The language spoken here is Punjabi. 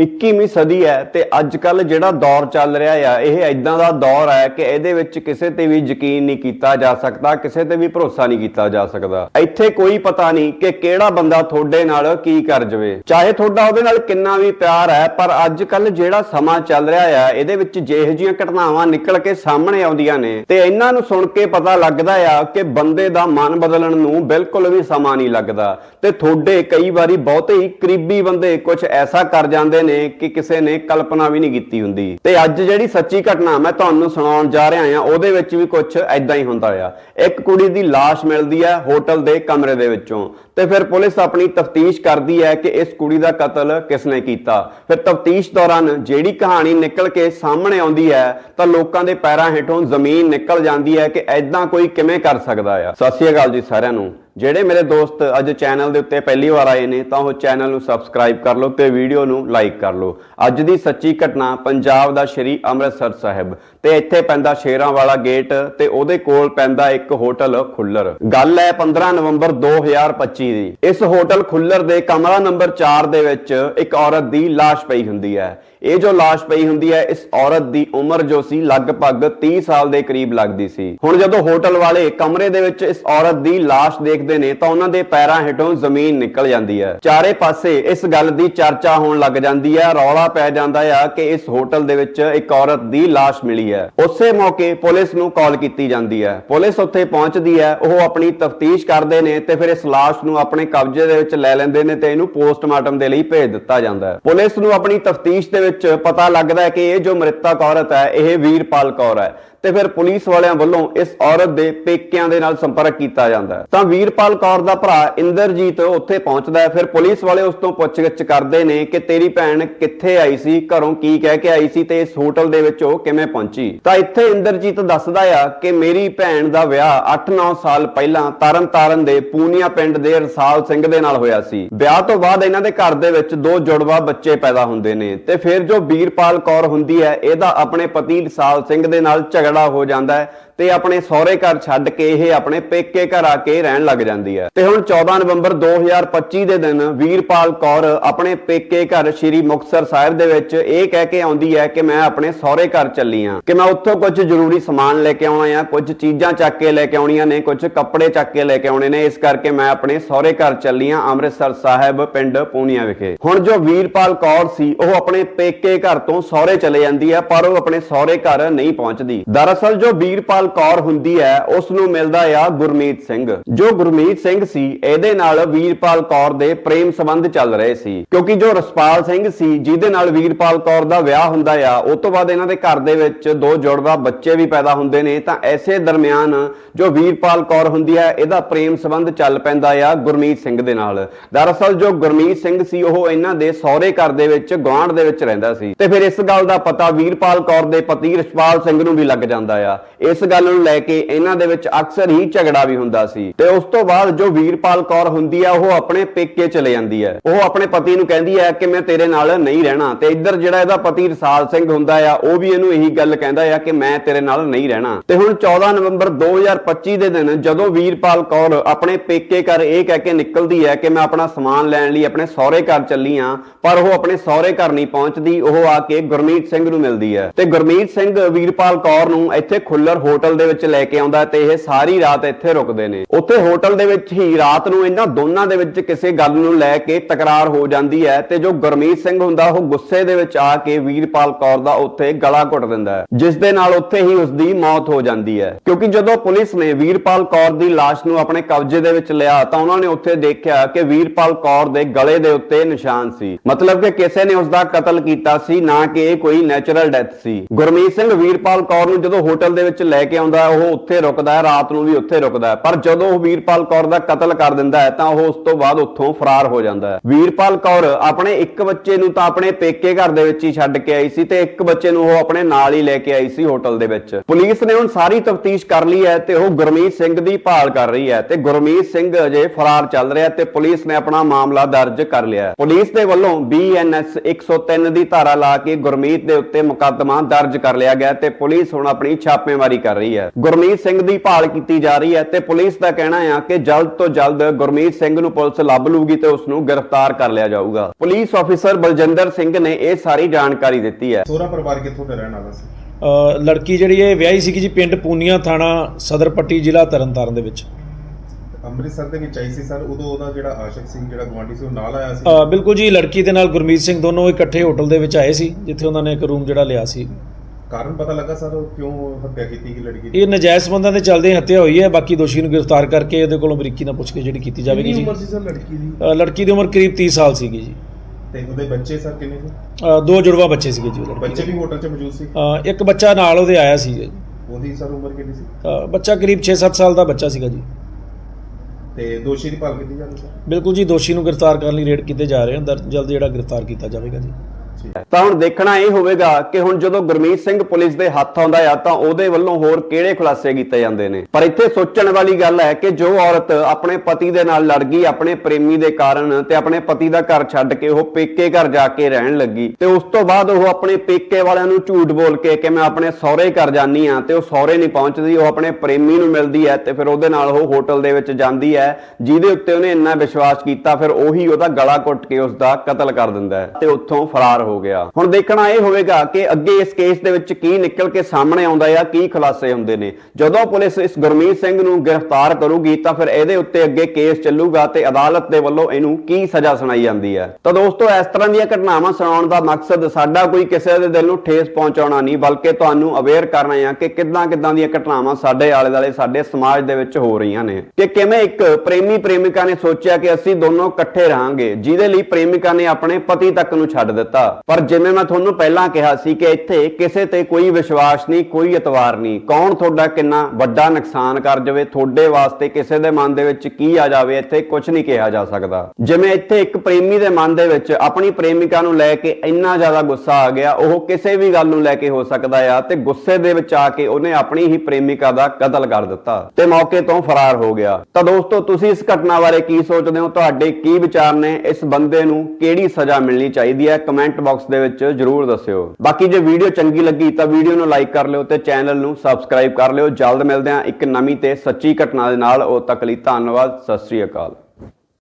21ਵੀਂ ਸਦੀ ਹੈ ਤੇ ਅੱਜ ਕੱਲ ਜਿਹੜਾ ਦੌਰ ਚੱਲ ਰਿਹਾ ਆ, ਇਹ ਐਦਾਂ ਦਾ ਦੌਰ ਹੈ ਕਿ ਇਹਦੇ ਵਿੱਚ ਕਿਸੇ ਤੇ ਵੀ ਯਕੀਨ ਨਹੀਂ ਕੀਤਾ ਜਾ ਸਕਦਾ, ਕਿਸੇ ਤੇ ਵੀ ਭਰੋਸਾ ਨਹੀਂ ਕੀਤਾ ਜਾ ਸਕਦਾ। ਇੱਥੇ ਕੋਈ ਪਤਾ ਨਹੀਂ ਕਿ ਕਿਹੜਾ ਬੰਦਾ ਤੁਹਾਡੇ ਨਾਲ ਕੀ ਕਰ ਜਵੇ। ਚਾਹੇ ਤੁਹਾਡਾ ਉਹਦੇ ਨਾਲ ਕਿੰਨਾ ਵੀ ਪਿਆਰ ਹੈ, ਪਰ ਅੱਜ ਕੱਲ ਜਿਹੜਾ ਸਮਾਂ ਚੱਲ ਰਿਹਾ ਆ, ਇਹਦੇ ਵਿੱਚ ਜਿਹੋ ਜਿਹੀਆਂ ਘਟਨਾਵਾਂ ਨਿਕਲ ਕੇ ਸਾਹਮਣੇ ਆਉਂਦੀਆਂ ਨੇ। ਤੇ ਇਹਨਾਂ ਨੂੰ ਸੁਣ ਕੇ ਪਤਾ ਲੱਗਦਾ ਆ ਕਿ ਬੰਦੇ ਦਾ ਮਨ ਬਦਲਣ ਨੂੰ ਬਿਲਕੁਲ ਵੀ ਸਮਾਂ ਨਹੀਂ ਲੱਗਦਾ। ਤੇ ਤੁਹਾਡੇ ਕਈ ਵਾਰੀ ਬਹੁਤੇ ਹੀ ਕਰੀਬੀ ਬੰਦੇ ਕੁਝ ਐਸਾ ਕਰ ਜਾਂਦੇ ਨੇ ਕਿ ਕਿਸੇ ਨੇ ਕਲਪਨਾ ਵੀ ਨਹੀਂ ਕੀਤੀ ਹੁੰਦੀ। ਤੇ ਅੱਜ ਜਿਹੜੀ ਸੱਚੀ ਘਟਨਾ ਮੈਂ ਤੁਹਾਨੂੰ ਸੁਣਾਉਣ ਜਾ ਰਿਹਾ ਹਾਂ, ਉਹਦੇ ਵਿੱਚ ਵੀ ਕੁਝ ਐਦਾਂ ਹੀ ਹੁੰਦਾ ਆ ਇੱਕ ਕੁੜੀ ਦੀ ਲਾਸ਼ ਮਿਲਦੀ ਹੈ ਹੋਟਲ ਦੇ ਕਮਰੇ ਦੇ ਵਿੱਚੋਂ। ਤੇ ਫਿਰ ਪੁਲਿਸ ਆਪਣੀ ਤਫਤੀਸ਼ ਕਰਦੀ ਹੈ ਕਿ ਇਸ ਕੁੜੀ ਦਾ ਕਤਲ ਕਿਸਨੇ ਕੀਤਾ। ਫਿਰ ਤਫਤੀਸ਼ ਦੌਰਾਨ ਜਿਹੜੀ ਕਹਾਣੀ ਨਿਕਲ ਕੇ ਸਾਹਮਣੇ ਆਉਂਦੀ ਹੈ, ਤਾਂ ਲੋਕਾਂ ਦੇ ਪੈਰਾਂ ਹੇਠੋਂ ਜ਼ਮੀਨ ਨਿਕਲ ਜਾਂਦੀ ਹੈ ਕਿ ਐਦਾਂ ਕੋਈ ਕਿਵੇਂ ਕਰ ਸਕਦਾ ਆ। ਸਤਿ ਸ਼੍ਰੀ ਅਕਾਲ ਜੀ ਸਾਰਿਆਂ ਨੂੰ। ਜਿਹੜੇ ਮੇਰੇ ਦੋਸਤ ਅੱਜ ਚੈਨਲ ਦੇ ਉੱਤੇ ਪਹਿਲੀ ਵਾਰ ਆਏ ਨੇ, ਤਾਂ ਉਹ ਚੈਨਲ ਨੂੰ ਸਬਸਕ੍ਰਾਈਬ ਕਰ ਲਓ ਤੇ ਵੀਡੀਓ ਨੂੰ ਲਾਈਕ ਕਰ ਲਓ। ਅੱਜ ਦੀ ਸੱਚੀ ਘਟਨਾ ਪੰਜਾਬ ਦਾ ਸ਼੍ਰੀ ਅੰਮ੍ਰਿਤਸਰ ਸਾਹਿਬ ਤੇ ਇੱਥੇ ਪੈਂਦਾ ਸ਼ੇਰਾਂ ਵਾਲਾ ਗੇਟ ਤੇ ਉਹਦੇ ਕੋਲ ਪੈਂਦਾ ਇੱਕ ਹੋਟਲ ਖੁੱਲਰ। ਗੱਲ ਹੈ 15 ਨਵੰਬਰ 2025 ਦੀ। ਇਸ ਹੋਟਲ ਖੁੱਲਰ ਦੇ ਕਮਰਾ ਨੰਬਰ 4 ਦੇ ਵਿੱਚ ਇੱਕ ਔਰਤ ਦੀ ਲਾਸ਼ ਪਈ ਹੁੰਦੀ ਹੈ। ਇਹ ਜੋ ਲਾਸ਼ ਪਈ ਹੁੰਦੀ ਹੈ, ਇਸ ਔਰਤ ਦੀ ਉਮਰ ਜੋ ਸੀ ਲਗਭਗ 30 ਸਾਲ ਦੇ ਕਰੀਬ ਲੱਗਦੀ ਸੀ। ਹੁਣ ਜਦੋਂ ਹੋਟਲ ਵਾਲੇ ਕਮਰੇ ਦੇ ਵਿੱਚ ਇਸ ਔਰਤ ਦੀ ਲਾਸ਼ ਦੇਖਦੇ ਨੇ ਤਾਂ ਉਹਨਾਂ ਦੇ ਪੈਰਾਂ ਹੇਠੋਂ ਜ਼ਮੀਨ ਨਿਕਲ ਜਾਂਦੀ ਹੈ। ਚਾਰੇ ਪਾਸੇ ਇਸ ਗੱਲ ਦੀ ਚਰਚਾ ਹੋਣ ਲੱਗ ਜਾਂਦੀ ਹੈ। ਰੌਲਾ ਪੈ ਜਾਂਦਾ ਆ ਕਿ ਇਸ ਹੋਟਲ ਦੇ ਵਿੱਚ ਇੱਕ ਔਰਤ ਦੀ ਲਾਸ਼ ਮਿਲੀ ਹੈ। ਉਸੇ ਮੌਕੇ ਪੁਲਿਸ ਨੂੰ ਕਾਲ ਕੀਤੀ ਜਾਂਦੀ ਹੈ। ਪੁਲਿਸ ਉੱਥੇ ਪਹੁੰਚਦੀ ਹੈ। ਉਹ ਆਪਣੀ ਤਫਤੀਸ਼ ਕਰਦੇ ਨੇ ਤੇ ਫਿਰ ਇਸ ਲਾਸ਼ ਨੂੰ ਆਪਣੇ ਕਬਜ਼ੇ ਦੇ ਵਿੱਚ ਲੈ ਲੈਂਦੇ ਨੇ ਤੇ ਇਹਨੂੰ ਪੋਸਟਮਾਰਟਮ ਦੇ ਲਈ ਭੇਜ ਦਿੱਤਾ ਜਾਂਦਾ ਹੈ। ਪੁਲਿਸ ਨੂੰ ਆਪਣੀ ਤਫਤੀਸ਼ ਦੇ ਵਿੱਚ ਪਤਾ ਲੱਗਦਾ ਹੈ ਕਿ ਇਹ ਜੋ ਮ੍ਰਿਤਕ ਔਰਤ ਹੈ, ਇਹ ਵੀਰਪਾਲ ਕੌਰ ਹੈ। ਤੇ ਫਿਰ ਪੁਲਿਸ ਵਾਲਿਆਂ ਵੱਲੋਂ ਇਸ ਔਰਤ ਦੇ ਪੇਕਿਆਂ ਦੇ ਨਾਲ ਸੰਪਰਕ ਕੀਤਾ ਜਾਂਦਾ ਹੈ। ਤਾਂ ਵੀਰ ਵੀਰਪਾਲ ਕੌਰ ਦਾ ਭਰਾ ਇੰਦਰਜੀਤ ਉੱਥੇ ਪਹੁੰਚਦਾ ਹੈ। ਫਿਰ ਪੁਲਿਸ ਵਾਲੇ ਉਸ ਤੋਂ ਪੁੱਛਗਿੱਛ ਕਰਦੇ ਨੇ ਕਿ ਤੇਰੀ ਭੈਣ ਕਿੱਥੇ ਆਈ ਸੀ, ਘਰੋਂ ਕੀ ਕਹਿ ਕੇ ਆਈ ਸੀ ਤੇ ਇਸ ਹੋਟਲ ਦੇ ਵਿੱਚ ਉਹ ਕਿਵੇਂ ਪਹੁੰਚੀ? ਤਾਂ ਇੱਥੇ ਇੰਦਰਜੀਤ ਦੱਸਦਾ ਆ ਕਿ ਮੇਰੀ ਭੈਣ ਦਾ ਵਿਆਹ 8-9 ਸਾਲ ਪਹਿਲਾਂ ਤਰਨਤਾਰਨ ਦੇ ਪੂਨੀਆ ਪਿੰਡ ਦੇ ਰਸਾਲ ਸਿੰਘ ਦੇ ਨਾਲ ਹੋਇਆ ਸੀ। ਵਿਆਹ ਤੋਂ ਬਾਅਦ ਇਹਨਾਂ ਦੇ ਘਰ ਦੇ ਵਿੱਚ ਦੋ ਜੁੜਵਾ ਬੱਚੇ ਪੈਦਾ ਹੁੰਦੇ ਨੇ ਤੇ ਫਿਰ ਜੋ ਵੀਰਪਾਲ ਕੌਰ ਹੁੰਦੀ ਹੈ, ਇਹਦਾ ਆਪਣੇ ਪਤੀ ਰਸਾਲ ਸਿੰਘ ਦੇ ਨਾਲ ਝਗੜਾ ਹੋ ਜਾਂਦਾ ਹੈ ਤੇ ਆਪਣੇ ਸਹੁਰੇ ਘਰ ਛੱਡ ਕੇ ਇਹ ਆਪਣੇ ਪੇਕੇ ਘਰ ਆ ਕੇ ਰਹਿਣ ਲੱਗ ਜਾਂਦੀ ਹੈ। ਤੇ ਹੁਣ 14 ਨਵੰਬਰ 2025 ਦੇ ਦਿਨ ਵੀਰਪਾਲ ਕੌਰ ਆਪਣੇ ਪੇਕੇ ਘਰ ਸ਼੍ਰੀ ਮੁਕਤਸਰ ਸਾਹਿਬ ਦੇ ਵਿੱਚ ਇਹ ਕਹਿ ਕੇ ਆਉਂਦੀ ਹੈ ਕਿ ਮੈਂ ਆਪਣੇ ਸਹੁਰੇ ਘਰ ਚੱਲੀ ਆ ਕਿ ਮੈਂ ਉੱਥੋਂ ਕੁਝ ਜ਼ਰੂਰੀ ਸਮਾਨ ਲੈ ਕੇ ਆਉਣਾ ਆ ਕੁਝ ਚੀਜ਼ਾਂ ਚੱਕ ਕੇ ਲੈ ਕੇ ਆਉਣੀਆਂ ਨੇ, ਕੁਝ ਕੱਪੜੇ ਚੱਕ ਕੇ ਲੈ ਕੇ ਆਉਣੇ ਨੇ, ਇਸ ਕਰਕੇ ਮੈਂ ਆਪਣੇ ਸਹੁਰੇ ਘਰ ਚੱਲੀ ਆ ਅੰਮ੍ਰਿਤਸਰ ਸਾਹਿਬ ਪਿੰਡ ਪੂਨੀਆ ਵਿਖੇ। ਹੁਣ ਜੋ ਵੀਰਪਾਲ ਕੌਰ ਸੀ, ਉਹ ਆਪਣੇ ਪੇਕੇ ਘਰ ਤੋਂ ਸਹੁਰੇ ਚਲੇ ਜਾਂਦੀ ਹੈ, ਪਰ ਉਹ ਆਪਣੇ ਸਹੁਰੇ ਘਰ ਨਹੀਂ ਪਹੁੰਚਦੀ। ਦਰਅਸਲ ਜੋ ਵੀਰਪਾਲ ਕੌਰ ਹੁੰਦੀ ਹੈ ਉਸ ਨੂੰ ਮਿਲਦਾ ਆ ਗੁਰਮੀਤ ਸਿੰਘ, ਜੋ ਗੁਰਮੀਤ ਸਿੰਘ ਸੀ, ਇਹਦੇ ਨਾਲ ਵੀਰਪਾਲ ਕੌਰ ਦੇ ਪ੍ਰੇਮ ਸੰਬੰਧ ਚੱਲ ਰਹੇ ਸੀ। ਕਿਉਂਕਿ ਜੋ ਰਸਪਾਲ ਸਿੰਘ ਸੀ, ਜਿਹਦੇ ਨਾਲ ਵੀਰਪਾਲ ਕੌਰ ਦਾ ਵਿਆਹ ਹੁੰਦਾ ਆ, ਉਸ ਤੋਂ ਬਾਅਦ ਇਹਨਾਂ ਦੇ ਘਰ ਦੇ ਵਿੱਚ ਦੋ ਜੁੜਵਾ ਬੱਚੇ ਵੀ ਪੈਦਾ ਹੁੰਦੇ ਨੇ, ਤਾਂ ਐਸੇ ਦਰਮਿਆਨ ਜੋ ਵੀਰਪਾਲ ਕੌਰ ਹੁੰਦੀ ਹੈ ਇਹਦਾ ਪ੍ਰੇਮ ਸੰਬੰਧ ਚੱਲ ਪੈਂਦਾ ਆ ਗੁਰਮੀਤ ਸਿੰਘ ਦੇ ਨਾਲ। ਦਰਅਸਲ ਜੋ ਗੁਰਮੀਤ ਸਿੰਘ ਸੀ, ਉਹ ਇਹਨਾਂ ਦੇ ਸਹੁਰੇ ਘਰ ਦੇ ਵਿੱਚ ਗਵਾਂਢ ਦੇ ਵਿੱਚ ਰਹਿੰਦਾ ਸੀ। ਤੇ ਫਿਰ ਇਸ ਗੱਲ ਦਾ ਪਤਾ ਵੀਰਪਾਲ ਕੌਰ ਦੇ ਪਤੀ ਰਸਪਾਲ ਸਿੰਘ ਨੂੰ ਵੀ ਲੱਗ ਜਾਂਦਾ ਆ। ਇਸ ਗੱਲ ਨੂੰ ਲੈ ਕੇ ਇਹਨਾਂ ਦੇ ਵਿੱਚ ਅਕਸਰ ਹੀ ਝਗੜਾ ਵੀ ਹੁੰਦਾ ਸੀ। ਤੇ ਉਸ ਤੋਂ ਬਾਅਦ ਜੋ ਵੀਰਪਾਲ ਕੌਰ ਹੁੰਦੀ ਆ, ਉਹ ਆਪਣੇ ਪੇਕੇ ਚਲੇ ਜਾਂਦੀ ਹੈ ਉਹ ਆਪਣੇ ਪਤੀ ਨੂੰ ਕਹਿੰਦੀ ਹੈ ਕਿ ਮੈਂ ਤੇਰੇ ਨਾਲ ਨਹੀਂ ਰਹਿਣਾ। ਤੇ ਇੱਧਰ ਜਿਹੜਾ ਇਹਦਾ ਪਤੀ ਰਸਾਲ ਸਿੰਘ ਹੁੰਦਾ ਆ, ਉਹ ਵੀ ਇਹਨੂੰ ਇਹੀ ਗੱਲ ਕਹਿੰਦਾ ਆ ਕਿ ਮੈਂ ਤੇਰੇ ਨਾਲ ਨਹੀਂ ਰਹਿਣਾ। ਤੇ ਹੁਣ 14 ਨਵੰਬਰ 2025 ਦੇ ਦਿਨ ਜਦੋਂ ਵੀਰਪਾਲ ਕੌਰ ਆਪਣੇ ਪੇਕੇ ਘਰ ਇਹ ਕਹਿ ਕੇ ਨਿਕਲਦੀ ਹੈ ਕਿ ਮੈਂ ਆਪਣਾ ਸਮਾਨ ਲੈਣ ਲਈ ਆਪਣੇ ਸਹੁਰੇ ਘਰ ਚੱਲੀ ਆ, ਪਰ ਉਹ ਆਪਣੇ ਸਹੁਰੇ ਘਰ ਨਹੀਂ ਪਹੁੰਚਦੀ, ਉਹ ਆ ਕੇ ਗੁਰਮੀਤ ਸਿੰਘ ਨੂੰ ਮਿਲਦੀ ਹੈ ਤੇ ਗੁਰਮੀਤ ਸਿੰਘ ਵੀਰਪਾਲ ਕੌਰ ਨੂੰ ਇੱਥੇ ਖੁੱਲਰ ਹੋਟਲ ਦੇ ਵਿੱਚ ਲੈ ਕੇ ਆਉਂਦਾ ਤੇ ਇਹ ਸਾਰੀ ਰਾਤ ਇੱਥੇ ਰੁਕਦੇ ਨੇ। ਉੱਥੇ ਹੋਟਲ ਦੇ ਵਿੱਚ ਹੀ ਰਾਤ ਨੂੰ ਇਹਨਾਂ ਦੋਨਾਂ ਦੇ ਵਿੱਚ ਕਿਸੇ ਗੱਲ ਨੂੰ ਲੈ ਕੇ ਤਕਰਾਰ ਹੋ ਜਾਂਦੀ ਹੈ ਤੇ ਜੋ ਗੁਰਮੀਤ ਸਿੰਘ ਹੁੰਦਾ ਉਹ ਗੁੱਸੇ ਦੇ ਵਿੱਚ ਆ ਕੇ ਵੀਰਪਾਲ ਕੌਰ ਦਾ ਉੱਥੇ ਗਲਾ ਘੁੱਟ ਦਿੰਦਾ ਹੈ ਜਿਸ ਦੇ ਨਾਲ ਉੱਥੇ ਹੀ ਉਸ ਦੀ ਮੌਤ ਹੋ ਜਾਂਦੀ ਹੈ। ਕਿਉਂਕਿ ਜਦੋਂ ਪੁਲਿਸ ਨੇ ਵੀਰਪਾਲ ਕੌਰ ਦੀ ਲਾਸ਼ ਨੂੰ ਆਪਣੇ ਕਬਜ਼ੇ ਦੇ ਵਿੱਚ ਲਿਆ ਤਾਂ ਉਹਨਾਂ ਨੇ ਉੱਥੇ ਦੇਖਿਆ ਕਿ ਵੀਰਪਾਲ ਕੌਰ ਦੇ ਗਲੇ ਦੇ ਉੱਤੇ ਨਿਸ਼ਾਨ ਸੀ। ਮਤਲਬ ਕਿ ਕਿਸੇ ਨੇ ਉਸ ਦਾ ਕਤਲ ਕੀਤਾ ਸੀ ਨਾ ਕਿ ਇਹ ਕੋਈ ਨੈਚੁਰਲ ਡੈਥ ਸੀ। ਗੁਰਮੀਤ ਸਿੰਘ ਵੀਰਪਾਲ ਕੌਰ ਨੂੰ ਜਦੋਂ ਹੋਟਲ ਦੇ ਵਿੱਚ ਲੈ ਕੇ ਆਉਂਦਾ ਹੈ, ਉਹ ਉੱਥੇ ਰੁਕਦਾ ਹੈ ਰਾਤ ਨੂੰ ਵੀ ਉੱਥੇ ਰੁਕਦਾ ਹੈ। ਪਰ ਜਦੋਂ ਉਹ ਵੀਰਪਾਲ ਕੌਰ ਦਾ ਕਤਲ ਕਰ ਦਿੰਦਾ ਹੈ, ਤਾਂ ਉਹ ਉਸ ਤੋਂ ਬਾਅਦ ਉੱਥੋਂ ਫਰਾਰ ਹੋ ਜਾਂਦਾ ਹੈ। ਵੀਰਪਾਲ ਕੌਰ ਆਪਣੇ ਇੱਕ ਬੱਚੇ ਨੂੰ ਤਾਂ ਆਪਣੇ ਪੇਕੇ ਘਰ ਦੇ ਵਿੱਚ ਹੀ ਛੱਡ ਕੇ ਆਈ ਸੀ ਤੇ ਇੱਕ ਬੱਚੇ ਨੂੰ ਉਹ ਆਪਣੇ ਨਾਲ ਹੀ ਲੈ ਕੇ ਆਈ ਸੀ ਹੋਟਲ ਦੇ ਵਿੱਚ। ਪੁਲਿਸ ਨੇ ਹੁਣ ਸਾਰੀ ਤਫਤੀਸ਼ ਕਰ ਲਈ ਹੈ ਤੇ ਉਹ ਗੁਰਮੀਤ ਸਿੰਘ ਦੀ ਭਾਲ ਕਰ ਰਹੀ ਹੈ ਤੇ ਗੁਰਮੀਤ ਸਿੰਘ ਅਜੇ ਫਰਾਰ ਚੱਲ ਰਿਹਾ ਤੇ ਪੁਲਿਸ ਨੇ ਆਪਣਾ ਮਾਮਲਾ ਦਰਜ ਕਰ ਲਿਆ ਪੁਲਿਸ ਦੇ ਵੱਲੋਂ ਬੀਐਨਐਸ 103 ਦੀ ਧਾਰਾ ਲਾ ਕੇ ਗੁਰਮੀਤ ਦੇ ਉੱਤੇ ਮੁਕੱਦਮਾ ਦਰਜ ਕਰ ਲਿਆ ਗਿਆ ਤੇ ਪੁਲਿਸ ਹੁਣ ਆਪਣੀ ਛਾਪੇਮਾਰੀ ਕਰ ਰਹੀ ਹੈ। ਗੁਰਮੀਤ ਸਿੰਘ ਦੀ ਭਾਲ ਕੀਤੀ ਜਾ ਰਹੀ ਹੈ ਤੇ ਪੁਲਿਸ ਦਾ ਕਹਿਣਾ ਹੈ ਕਿ ਜਲਦ ਤੋਂ ਜਲਦ ਗੁਰਮੀਤ ਸਿੰਘ ਨੂੰ ਪੁਲਿਸ ਲੱਭ ਲੂਗੀ ਤੇ ਉਸ ਨੂੰ ਗ੍ਰਿਫਤਾਰ ਕਰ ਲਿਆ ਜਾਊਗਾ। ਪੁਲਿਸ ਅਫੀਸਰ ਬਲਜਿੰਦਰ ਸਿੰਘ ਨੇ ਇਹ ਸਾਰੀ ਜਾਣਕਾਰੀ ਦਿੱਤੀ ਹੈ। ਸੋਹਰਾ ਪਰਿਵਾਰ ਕਿੱਥੋਂ ਦਾ ਰਹਿਣ ਵਾਲਾ ਸੀ? ਅ, ਲੜਕੀ ਜਿਹੜੀ ਇਹ ਵਿਆਹੀ ਸੀਗੀ ਜੀ ਪਿੰਡ ਪੂਨੀਆ ਥਾਣਾ ਸਦਰ ਪੱਟੀ ਜ਼ਿਲ੍ਹਾ ਤਰਨਤਾਰਨ ਦੇ ਵਿੱਚ। ਅੰਮ੍ਰਿਤਸਰ ਦੇ ਵਿੱਚ ਆਈ ਸੀ ਸਰ ਉਦੋਂ ਉਹਦਾ ਜਿਹੜਾ ਆਸ਼ਕ ਸਿੰਘ ਜਿਹੜਾ ਗਵਾਂਢੀ ਸੀ ਉਹ ਨਾਲ ਆਇਆ ਸੀ? ਅ, ਬਿਲਕੁਲ ਜੀ ਲੜਕੀ ਦੇ ਨਾਲ ਗੁਰਮੀਤ ਸਿੰਘ ਦੋਨੋਂ ਇਕੱਠੇ ਹੋਟਲ ਦੇ ਵਿੱਚ ਆਏ ਸੀ ਜਿੱਥੇ ਉਹਨਾਂ ਨੇ ਇੱਕ ਰੂਮ ਜਿਹੜਾ ਲਿਆ ਸੀ। ਕਾਰਨ ਪਤਾ ਲੱਗਾ ਸਰ ਉਹ ਕਿਉਂ ਹੱਤਿਆ ਕੀਤੀ ਗਈ ਲੜਕੀ ਦੀ? ਇਹ ਨਜਾਇਜ਼ ਸੰਬੰਧਾਂ ਦੇ ਚੱਲਦੇ ਹੱਤਿਆ ਹੋਈ ਹੈ ਬਾਕੀ ਦੋਸ਼ੀ ਨੂੰ ਗ੍ਰਿਫਤਾਰ ਕਰਕੇ ਇਹਦੇ ਕੋਲੋਂ ਬਰੀਕੀ ਨਾਲ ਪੁੱਛ ਕੇ ਜਿਹੜੀ ਕੀਤੀ ਜਾਵੇਗੀ ਜੀ। ਸੀ ਸਰ ਲੜਕੀ ਦੀ? ਅ, ਲੜਕੀ ਦੀ ਉਮਰ ਕਰੀਬ 30 ਸਾਲ ਸੀਗੀ ਜੀ। ਤੇ ਉਹਦੇ ਬੱਚੇ ਸਰ ਕਿੰਨੇ ਸੀ? ਅ, ਦੋ ਜੁੜਵਾ ਬੱਚੇ ਸੀਗੇ ਜੀ ਉਹ ਲੜਕੀ ਬੱਚੇ। ਵੀ ਹੋਟਲ 'ਚ ਮੌਜੂਦ ਸੀ? ਅ, ਇੱਕ ਬੱਚਾ ਨਾਲ ਉਹਦੇ ਆਇਆ ਸੀ। ਜੀ ਉਹਦੀ ਸਰ ਉਮਰ ਕਿੰਨੀ ਸੀ? ਅ, ਬੱਚਾ ਕਰੀਬ 6-7 ਸਾਲ ਦਾ ਬੱਚਾ ਸੀਗਾ ਜੀ। ਤੇ ਦੋਸ਼ੀ ਦੀ ਭਾਲ ਕੀਤੀ ਜਾਂਦੀ ਸਰ? ਬਿਲਕੁਲ ਜੀ ਦੋਸ਼ੀ ਨੂੰ ਗ੍ਰਿਫਤਾਰ ਕਰਨ ਲਈ ਰੇਡ ਕੀਤੇ ਜਾ ਰਹੇ ਹਨ। ਦਰ- ਜਲਦ ਜਿਹੜਾ ਗ੍ਰਿਫਤਾਰ ਕੀਤਾ ਜਾਵੇਗਾ ਜੀ। ਤਾਂ ਹੁਣ ਦੇਖਣਾ ਇਹ ਹੋਵੇਗਾ ਕਿ ਹੁਣ ਜਦੋਂ ਗੁਰਮੀਤ ਸਿੰਘ ਪੁਲਿਸ ਦੇ ਹੱਥ ਆਉਂਦਾ ਆ ਤਾਂ ਉਹਦੇ ਵੱਲੋਂ ਹੋਰ ਕਿਹੜੇ ਖੁਲਾਸੇ ਕੀਤੇ ਜਾਂਦੇ ਨੇ? ਪਰ ਇੱਥੇ ਸੋਚਣ ਵਾਲੀ ਗੱਲ ਹੈ ਕਿ ਜੋ ਔਰਤ ਆਪਣੇ ਪਤੀ ਦੇ ਨਾਲ ਲੜ ਗਈ, ਆਪਣੇ ਪ੍ਰੇਮੀ ਦੇ ਕਾਰਨ ਤੇ ਆਪਣੇ ਪਤੀ ਦਾ ਘਰ ਛੱਡ ਕੇ ਉਹ ਪੇਕੇ ਘਰ ਜਾ ਕੇ ਰਹਿਣ ਲੱਗੀ ਤੇ ਉਸ ਤੋਂ ਬਾਅਦ ਉਹ ਆਪਣੇ ਪੇਕੇ ਵਾਲਿਆਂ ਨੂੰ ਝੂਠ ਬੋਲ ਕੇ ਕਿ ਮੈਂ ਆਪਣੇ ਸਹੁਰੇ ਘਰ ਜਾਨੀ ਆ ਤੇ ਉਹ ਸਹੁਰੇ ਨਹੀਂ ਪਹੁੰਚਦੀ, ਉਹ ਆਪਣੇ ਪ੍ਰੇਮੀ ਨੂੰ ਮਿਲਦੀ ਹੈ ਤੇ ਫਿਰ ਉਹਦੇ ਨਾਲ ਉਹ ਹੋਟਲ ਦੇ ਵਿੱਚ ਜਾਂਦੀ ਹੈ, ਜਿਹਦੇ ਉੱਤੇ ਉਹਨੇ ਇੰਨਾ ਵਿਸ਼ਵਾਸ ਕੀਤਾ, ਫਿਰ ਉਹੀ ਉਹਦਾ ਗਲਾ ਘੁੱਟ ਕੇ ਉਸ ਦਾ ਕਤਲ ਕਰ ਦਿੰਦਾ ਹੈ ਤੇ ਉੱਥੋਂ ਫਰਾਰ ਹੋ ਗਿਆ। ਹੁਣ ਦੇਖਣਾ ਇਹ ਹੋਵੇਗਾ ਕਿ ਅੱਗੇ ਇਸ ਕੇਸ ਦੇ ਵਿੱਚ ਕੀ ਨਿਕਲ ਕੇ ਸਾਹਮਣੇ ਆਉਂਦਾ ਆ, ਕੀ ਖੁਲਾਸੇ ਹੁੰਦੇ ਨੇ। ਜਦੋਂ ਪੁਲਿਸ ਇਸ ਗੁਰਮੀਤ ਸਿੰਘ ਨੂੰ ਗ੍ਰਿਫਤਾਰ ਕਰੂਗੀ, ਤਾਂ ਫਿਰ ਇਹਦੇ ਉੱਤੇ ਅੱਗੇ ਕੇਸ ਚੱਲੂਗਾ ਤੇ ਅਦਾਲਤ ਦੇ ਵੱਲੋਂ ਇਹਨੂੰ ਕੀ ਸਜ਼ਾ ਸੁਣਾਈ ਜਾਂਦੀ ਹੈ। ਤਾਂ ਦੋਸਤੋ, ਇਸ ਤਰ੍ਹਾਂ ਦੀਆਂ ਘਟਨਾਵਾਂ ਸੁਣਾਉਣ ਦਾ ਮਕਸਦ ਸਾਡਾ ਕੋਈ ਕਿਸੇ ਦੇ ਦਿਲ ਨੂੰ ਠੇਸ ਪਹੁੰਚਾਉਣਾ ਨਹੀਂ, ਬਲਕਿ ਤੁਹਾਨੂੰ ਅਵੇਅਰ ਕਰਨਾ ਹੈ ਕਿ ਕਿੱਦਾਂ ਕਿੱਦਾਂ ਦੀਆਂ ਘਟਨਾਵਾਂ ਸਾਡੇ ਆਲੇ ਦੁਆਲੇ ਸਾਡੇ ਸਮਾਜ ਦੇ ਵਿੱਚ ਹੋ ਰਹੀਆਂ ਨੇ। ਕਿ ਕਿਵੇਂ ਇੱਕ ਪ੍ਰੇਮੀ ਪ੍ਰੇਮਿਕਾ ਨੇ ਸੋਚਿਆ ਕਿ ਅਸੀਂ ਦੋਨੋਂ ਇਕੱਠੇ ਰਹਾਂਗੇ, ਜਿਹਦੇ ਲਈ ਪ੍ਰੇਮਿਕਾ ਨੇ ਆਪਣੇ ਪਤੀ ਤੱਕ ਨੂੰ ਛੱਡ ਦਿੱਤਾ। ਪਰ ਜਿਵੇਂ ਮੈਂ ਤੁਹਾਨੂੰ ਪਹਿਲਾਂ ਕਿਹਾ ਸੀ ਕਿ ਇੱਥੇ ਕਿਸੇ ਤੇ ਕੋਈ ਵਿਸ਼ਵਾਸ ਨਹੀਂ, ਕੋਈ ਇਤਵਾਰ ਨਹੀਂ। ਕੌਣ ਤੁਹਾਡਾ ਕਿੰਨਾ ਵੱਡਾ ਨੁਕਸਾਨ ਕਰ ਜਾਵੇ, ਤੁਹਾਡੇ ਵਾਸਤੇ ਕਿਸੇ ਦੇ ਮਨ ਦੇ ਵਿੱਚ ਕੀ ਆ ਜਾਵੇ, ਇੱਥੇ ਕੁਝ ਨਹੀਂ ਕਿਹਾ ਜਾ ਸਕਦਾ। ਜਿਵੇਂ ਇੱਥੇ ਇੱਕ ਪ੍ਰੇਮੀ ਦੇ ਮਨ ਦੇ ਵਿੱਚ ਆਪਣੀ ਪ੍ਰੇਮਿਕਾ ਨੂੰ ਲੈ ਕੇ ਇੰਨਾ ਜ਼ਿਆਦਾ ਗੁੱਸਾ ਆ ਗਿਆ, ਉਹ ਕਿਸੇ ਵੀ ਗੱਲ ਨੂੰ ਲੈ ਕੇ ਹੋ ਸਕਦਾ ਆ ਤੇ ਗੁੱਸੇ ਦੇ ਵਿੱਚ ਆ ਕੇ ਉਹਨੇ ਆਪਣੀ ਹੀ ਪ੍ਰੇਮਿਕਾ ਦਾ ਕਤਲ ਕਰ ਦਿੱਤਾ ਤੇ ਮੌਕੇ ਤੋਂ ਫਰਾਰ ਹੋ ਗਿਆ। ਤਾਂ ਦੋਸਤੋ, ਤੁਸੀਂ ਇਸ ਘਟਨਾ ਬਾਰੇ ਕੀ ਸੋਚਦੇ ਹੋ? ਤੁਹਾਡੇ ਕੀ ਵਿਚਾਰ ਨੇ? ਇਸ ਬੰਦੇ ਨੂੰ ਕਿਹੜੀ ਸਜ਼ਾ ਮਿਲਣੀ ਚਾਹੀਦੀ ਹੈ? ਕਮੈਂਟ ਬਾਕਸ ਦੇ ਵਿੱਚ ਜਰੂਰ ਦੱਸਿਓ। ਬਾਕੀ ਜੇ ਵੀਡੀਓ ਚੰਗੀ ਲੱਗੀ ਤਾਂ ਵੀਡੀਓ ਨੂੰ ਲਾਈਕ ਕਰ ਲਿਓ ਤੇ ਚੈਨਲ ਨੂੰ ਸਬਸਕ੍ਰਾਈਬ ਕਰ ਲਿਓ। ਜਲਦ ਮਿਲਦੇ ਹਾਂ ਇੱਕ ਨਵੀਂ ਤੇ ਸੱਚੀ ਘਟਨਾ ਦੇ ਨਾਲ। ਉਹ ਤੱਕ ਲਈ ਧੰਨਵਾਦ। ਸਤਿ ਸ੍ਰੀ ਅਕਾਲ।